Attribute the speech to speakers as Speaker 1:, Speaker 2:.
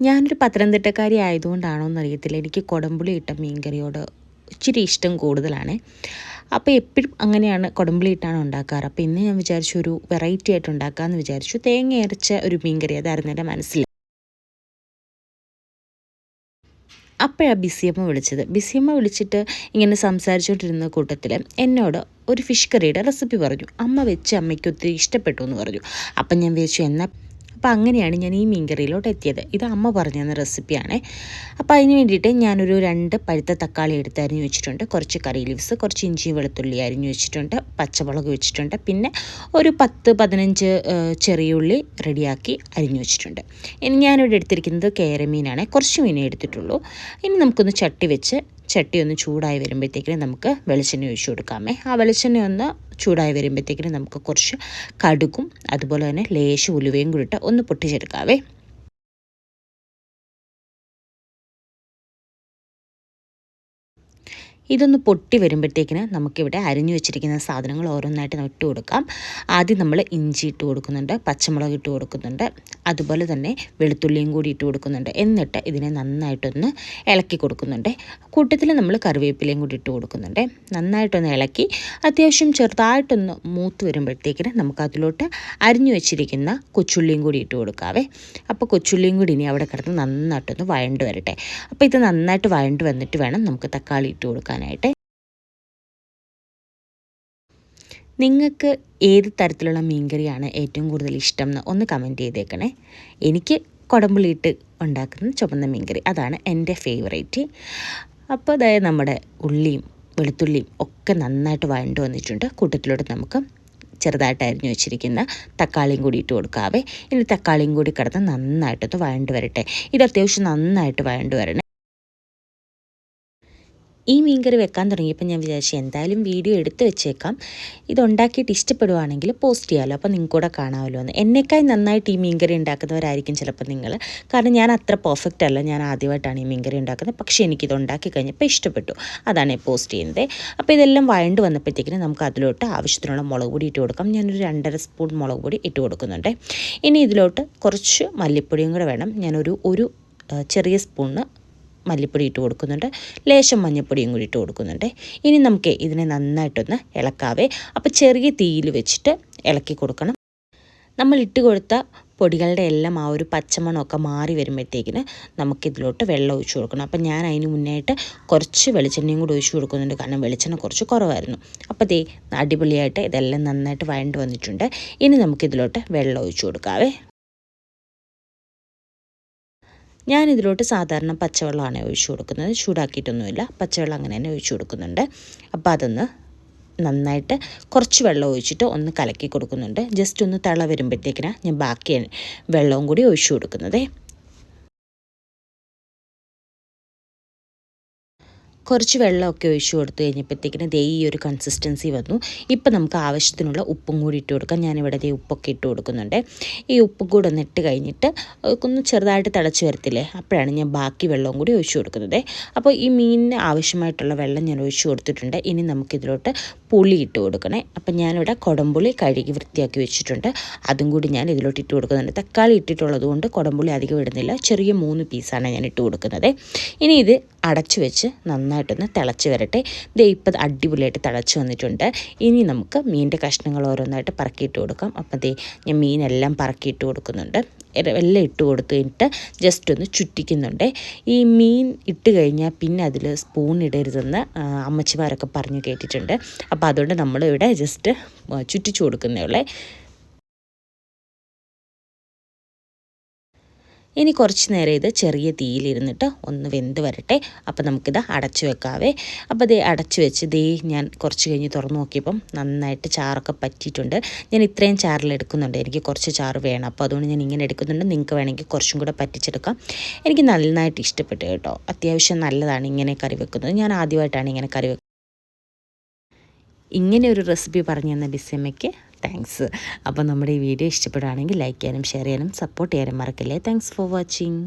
Speaker 1: ഞാനൊരു പത്തനംതിട്ടക്കാരി ആയതുകൊണ്ടാണോ എന്നറിയത്തില്ല. എനിക്ക് കുടംപുളി ഇട്ട മീൻകറിയോട് ഇച്ചിരി ഇഷ്ടം കൂടുതലാണ്. അപ്പോൾ എപ്പോഴും അങ്ങനെയാണ് കുടംപുളി ഇട്ടാണ് ഉണ്ടാക്കാറ്. അപ്പോൾ ഇന്ന് ഞാൻ വിചാരിച്ചു ഒരു വെറൈറ്റി ആയിട്ട് ഉണ്ടാക്കാമെന്ന് വിചാരിച്ചു. തേങ്ങ അരച്ച ഒരു മീൻകറി അതായിരുന്നു എന്റെ മനസ്സിൽ. അപ്പോഴാണ് ബിസിയമ്മ വിളിച്ചത്. ബിസിയമ്മ വിളിച്ചിട്ട് ഇങ്ങനെ സംസാരിച്ചുകൊണ്ടിരുന്ന കൂട്ടത്തിൽ എന്നോട് ഒരു ഫിഷ് കറിയുടെ റെസിപ്പി പറഞ്ഞു. അമ്മ വെച്ച് അമ്മയ്ക്ക് ഒത്തിരി ഇഷ്ടപ്പെട്ടു എന്ന് പറഞ്ഞു. അപ്പം ഞാൻ വിചാരിച്ചു എന്നാൽ അപ്പോൾ അങ്ങനെയാണ് ഞാൻ ഈ മീൻകറിയിലോട്ട് എത്തിയത്. ഇത് അമ്മ പറഞ്ഞു തന്ന റെസിപ്പിയാണ്. അപ്പോൾ അതിന് വേണ്ടിയിട്ട് ഞാനൊരു രണ്ട് പഴുത്ത തക്കാളി എടുത്ത് അരിഞ്ഞു വെച്ചിട്ടുണ്ട്. കുറച്ച് കറി ലീവ്സ് കുറച്ച് ഇഞ്ചി വെളുത്തുള്ളി അരിഞ്ഞു വെച്ചിട്ടുണ്ട് പച്ചമുളക് വെച്ചിട്ടുണ്ട്. പിന്നെ ഒരു പത്ത് പതിനഞ്ച് ചെറിയുള്ളി റെഡിയാക്കി അരിഞ്ഞു വെച്ചിട്ടുണ്ട്. ഇനി ഞാനിവിടെ എടുത്തിരിക്കുന്നത് കേരമീനാണ്. കുറച്ച് മീനേ എടുത്തിട്ടുള്ളൂ. ഇനി നമുക്കൊന്ന് ചട്ടി വെച്ച് ചട്ടി ഒന്ന് ചൂടായി വരുമ്പോഴത്തേക്കിനും നമുക്ക് വെളിച്ചെണ്ണ ഒഴിച്ചു കൊടുക്കാമേ. ആ വെളിച്ചെണ്ണ ഒന്ന് ചൂടായി വരുമ്പോഴത്തേക്കിനും നമുക്ക് കുറച്ച് കടുകും അതുപോലെ തന്നെ ലേശം ഉലുവയും കൂടിയിട്ട് ഒന്ന് പൊട്ടിച്ചെടുക്കാവേ. ഇതൊന്ന് പൊട്ടി വരുമ്പോഴത്തേക്കിന് നമുക്കിവിടെ അരിഞ്ഞു വെച്ചിരിക്കുന്ന സാധനങ്ങൾ ഓരോന്നായിട്ട് ഇട്ട് കൊടുക്കാം. ആദ്യം നമ്മൾ ഇഞ്ചി ഇട്ട് കൊടുക്കുന്നുണ്ട് പച്ചമുളക് ഇട്ട് കൊടുക്കുന്നുണ്ട് അതുപോലെ തന്നെ വെളുത്തുള്ളിയും കൂടി ഇട്ട് കൊടുക്കുന്നുണ്ട്. എന്നിട്ട് ഇതിനെ നന്നായിട്ടൊന്ന് ഇളക്കി കൊടുക്കുന്നുണ്ട്. കൂട്ടത്തിൽ നമ്മൾ കറിവേപ്പിലയും കൂടി ഇട്ട് കൊടുക്കുന്നുണ്ട്. നന്നായിട്ടൊന്ന് ഇളക്കി അത്യാവശ്യം ചെറുതായിട്ടൊന്ന് മൂത്ത് വരുമ്പോഴത്തേക്കിന് നമുക്ക് അതിലോട്ട് അരിഞ്ഞു വെച്ചിരിക്കുന്ന കൊച്ചുള്ളിയും കൂടി ഇട്ട് കൊടുക്കാവേ. അപ്പോൾ കൊച്ചുള്ളിയും കൂടി ഇനി അവിടെ കിടന്ന് നന്നായിട്ടൊന്ന് വഴണ്ട് വരട്ടെ. അപ്പോൾ ഇത് നന്നായിട്ട് വഴണ്ട് വന്നിട്ട് വേണം നമുക്ക് തക്കാളി ഇട്ട് കൊടുക്കാൻ. ഉണ്ടാക്കാനായിട്ട് നിങ്ങൾക്ക് ഏത് തരത്തിലുള്ള മീൻകറിയാണ് ഏറ്റവും കൂടുതൽ ഇഷ്ടം എന്ന് ഒന്ന് കമന്റ് ചെയ്തേക്കണേ. എനിക്ക് കുടമ്പുളിയിട്ട് ഉണ്ടാക്കുന്ന ചുവന്ന മീൻകറി അതാണ് എന്റെ ഫേവറേറ്റ് അപ്പോൾ അതായത് നമ്മുടെ ഉള്ളിയും വെളുത്തുള്ളിയും ഒക്കെ നന്നായിട്ട് വഴണ്ട് വന്നിട്ടുണ്ട്. കൂട്ടത്തിലോട്ട് നമുക്ക് ചെറുതായിട്ട് അരിഞ്ഞു വെച്ചിരിക്കുന്ന തക്കാളിയും കൂടി ഇട്ട് കൊടുക്കാവേ. ഇനി തക്കാളിയും കൂടി കിടന്ന് നന്നായിട്ടൊന്ന് വഴണ്ട് വരട്ടെ. ഇത് അത്യാവശ്യം നന്നായിട്ട് വഴണ്ട് വരണേ. ഈ മീൻകറി വെക്കാൻ തുടങ്ങിയപ്പോൾ ഞാൻ വിചാരിച്ചു എന്തായാലും വീഡിയോ എടുത്തു വെച്ചേക്കാം. ഇതുണ്ടാക്കിയിട്ട് ഇഷ്ടപ്പെടുവാണെങ്കിൽ പോസ്റ്റ് ചെയ്യാമല്ലോ അപ്പോൾ നിങ്ങൾക്ക് കൂടെ കാണാമല്ലോ എന്ന്. എന്നേക്കായി നന്നായിട്ട് ഈ മീൻകറി ഉണ്ടാക്കുന്നവരായിരിക്കും ചിലപ്പോൾ നിങ്ങൾ. കാരണം ഞാൻ അത്ര പെർഫെക്റ്റ് അല്ല. ഞാൻ ആദ്യമായിട്ടാണ് ഈ മീൻകറി ഉണ്ടാക്കുന്നത്. പക്ഷേ എനിക്കിത് ഉണ്ടാക്കി കഴിഞ്ഞപ്പോൾ ഇഷ്ടപ്പെട്ടു. അതാണ് പോസ്റ്റ് ചെയ്യുന്നത്. അപ്പോൾ ഇതെല്ലാം വഴണ്ട് വന്നപ്പോഴത്തേക്കിനും നമുക്ക് അതിലോട്ട് ആവശ്യത്തിനുള്ള മുളക് പൊടി ഇട്ട് കൊടുക്കാം. ഞാനൊരു രണ്ടര സ്പൂൺ മുളക് പൊടി ഇട്ട് കൊടുക്കുന്നുണ്ട്. ഇനി ഇതിലോട്ട് കുറച്ച് മല്ലിപ്പൊടിയും കൂടെ വേണം. ഞാനൊരു ഒരു ചെറിയ സ്പൂണ് മല്ലിപ്പൊടി ഇട്ട് കൊടുക്കുന്നുണ്ട്. ലേശം മഞ്ഞൾപ്പൊടിയും കൂടി ഇട്ട് കൊടുക്കുന്നുണ്ട്. ഇനി നമുക്ക് ഇതിനെ നന്നായിട്ടൊന്ന് ഇളക്കാവേ. അപ്പോൾ ചെറിയ തീയിൽ വെച്ചിട്ട് ഇളക്കി കൊടുക്കണം. നമ്മൾ ഇട്ട് കൊടുത്ത പൊടികളുടെ എല്ലാം ആ ഒരു പച്ചമണമൊക്കെ മാറി വരുമ്പോഴത്തേക്കിന് നമുക്കിതിലോട്ട് വെള്ളം ഒഴിച്ചു കൊടുക്കണം. അപ്പം ഞാൻ അതിന് മുന്നായിട്ട് കുറച്ച് വെളിച്ചെണ്ണയും കൂടി ഒഴിച്ചു കൊടുക്കുന്നുണ്ട്. കാരണം വെളിച്ചെണ്ണ കുറച്ച് കുറവായിരുന്നു. അപ്പോൾ ദേ അടിപൊളിയായിട്ട് ഇതെല്ലാം നന്നായിട്ട് വഴണ്ട് വന്നിട്ടുണ്ട്. ഇനി നമുക്കിതിലോട്ട് വെള്ളം ഒഴിച്ചു കൊടുക്കാവേ. ഞാനിതിലോട്ട് സാധാരണ പച്ചവെള്ളമാണ് ഒഴിച്ചു കൊടുക്കുന്നത്. ചൂടാക്കിയിട്ടൊന്നുമില്ല. പച്ചവെള്ളം അങ്ങനെ തന്നെ ഒഴിച്ചു കൊടുക്കുന്നുണ്ട്. അപ്പോൾ അതൊന്ന് നന്നായിട്ട് കുറച്ച് വെള്ളം ഒഴിച്ചിട്ട് ഒന്ന് കലക്കി കൊടുക്കുന്നുണ്ട്. ജസ്റ്റ് ഒന്ന് തള വരുമ്പോഴത്തേക്കിനാണ് ഞാൻ ബാക്കി വെള്ളവും കൂടി ഒഴിച്ചു കൊടുക്കുന്നത്. കുറച്ച് വെള്ളമൊക്കെ ഒഴിച്ചു കൊടുത്തു കഴിഞ്ഞപ്പോഴത്തേക്കിന് ദേ ഈ ഒരു കൺസിസ്റ്റൻസി വന്നു. ഇപ്പം നമുക്ക് ആവശ്യത്തിനുള്ള ഉപ്പും കൂടി ഇട്ട് കൊടുക്കാം. ഞാനിവിടെ ദേ ഉപ്പൊക്കെ ഇട്ട് കൊടുക്കുന്നുണ്ട്. ഈ ഉപ്പും കൂടെ ഒന്ന് ഇട്ട് കഴിഞ്ഞിട്ട് ഒന്ന് ചെറുതായിട്ട് തിളച്ച് വരത്തില്ലേ? അപ്പോഴാണ് ഞാൻ ബാക്കി വെള്ളവും കൂടി ഒഴിച്ചു കൊടുക്കുന്നത്. അപ്പോൾ ഈ മീനിന് ആവശ്യമായിട്ടുള്ള വെള്ളം ഞാൻ ഒഴിച്ചു കൊടുത്തിട്ടുണ്ട്. ഇനി നമുക്കിതിലോട്ട് പുളി ഇട്ട് കൊടുക്കണേ. അപ്പം ഞാനിവിടെ കുടംപുളി കഴുകി വൃത്തിയാക്കി വെച്ചിട്ടുണ്ട്. അതും കൂടി ഞാൻ ഇതിലോട്ട് ഇട്ട് കൊടുക്കുന്നുണ്ട്. തക്കാളി ഇട്ടിട്ടുള്ളത് കൊണ്ട് കുടംപുളി അധികം ഇടുന്നില്ല. ചെറിയ മൂന്ന് പീസാണ് ഞാൻ ഇട്ട് കൊടുക്കുന്നത്. ഇനി ഇത് അടച്ചു വെച്ച് നന്നായിട്ടൊന്ന് തിളച്ച് വരട്ടെ. ഇത് ഇപ്പം അടിപൊളിയായിട്ട് തിളച്ച് വന്നിട്ടുണ്ട്. ഇനി നമുക്ക് മീനിന്റെ കഷ്ണങ്ങൾ ഓരോന്നായിട്ട് പറക്കിയിട്ട് കൊടുക്കാം. അപ്പം ദേ ഞാൻ മീനെല്ലാം പറക്കിയിട്ട് കൊടുക്കുന്നുണ്ട്. എല്ലാം ഇട്ട് കൊടുത്തു കഴിഞ്ഞിട്ട് ജസ്റ്റ് ഒന്ന് ചുറ്റിക്കുന്നുണ്ട്. ഈ മീൻ ഇട്ട് കഴിഞ്ഞാൽ പിന്നെ അതിൽ സ്പൂൺ ഇടരുതെന്ന് അമ്മച്ചിമാരൊക്കെ പറഞ്ഞു കേട്ടിട്ടുണ്ട്. അപ്പോൾ അതുകൊണ്ട് നമ്മളിവിടെ ജസ്റ്റ് ചുറ്റിച്ചു കൊടുക്കുന്നേ ഉള്ളേ. ഇനി കുറച്ച് നേരം ഇത് ചെറിയ തീയിലിരുന്നിട്ട് ഒന്ന് വെന്ത് വരട്ടെ. അപ്പോൾ നമുക്കിത് അടച്ചു വെക്കാവേ. അപ്പോൾ ഇത് അടച്ചു വെച്ച് ദേ ഞാൻ കുറച്ച് കഴിഞ്ഞ് തുറന്നു നോക്കിയപ്പം നന്നായിട്ട് ചാറൊക്കെ പറ്റിയിട്ടുണ്ട്. ഞാൻ ഇത്രയും ചാറിലെടുക്കുന്നുണ്ട് എനിക്ക് കുറച്ച് ചാറ് വേണം. അപ്പോൾ അതുകൊണ്ട് ഞാൻ ഇങ്ങനെ എടുക്കുന്നുണ്ട്. നിങ്ങൾക്ക് വേണമെങ്കിൽ കുറച്ചും കൂടെ പറ്റിച്ചെടുക്കാം. എനിക്ക് നന്നായിട്ട് ഇഷ്ടപ്പെട്ടു കേട്ടോ. അത്യാവശ്യം നല്ലതാണ് ഇങ്ങനെ കറി വെക്കുന്നത്. ഞാൻ ആദ്യമായിട്ടാണ് ഇങ്ങനെ കറി വെക്കുന്നത് ഇങ്ങനെ ഒരു റെസിപ്പി പറഞ്ഞു തന്ന ബിസമ്മയ്ക്ക് താങ്ക്സ് അപ്പോൾ നമ്മുടെ ഈ വീഡിയോ ഇഷ്ടപ്പെടുകയാണെങ്കിൽ ലൈക്ക് ചെയ്യാനും ഷെയർ ചെയ്യാനും സപ്പോർട്ട് ചെയ്യാനും മറക്കില്ലേ. Thanks for watching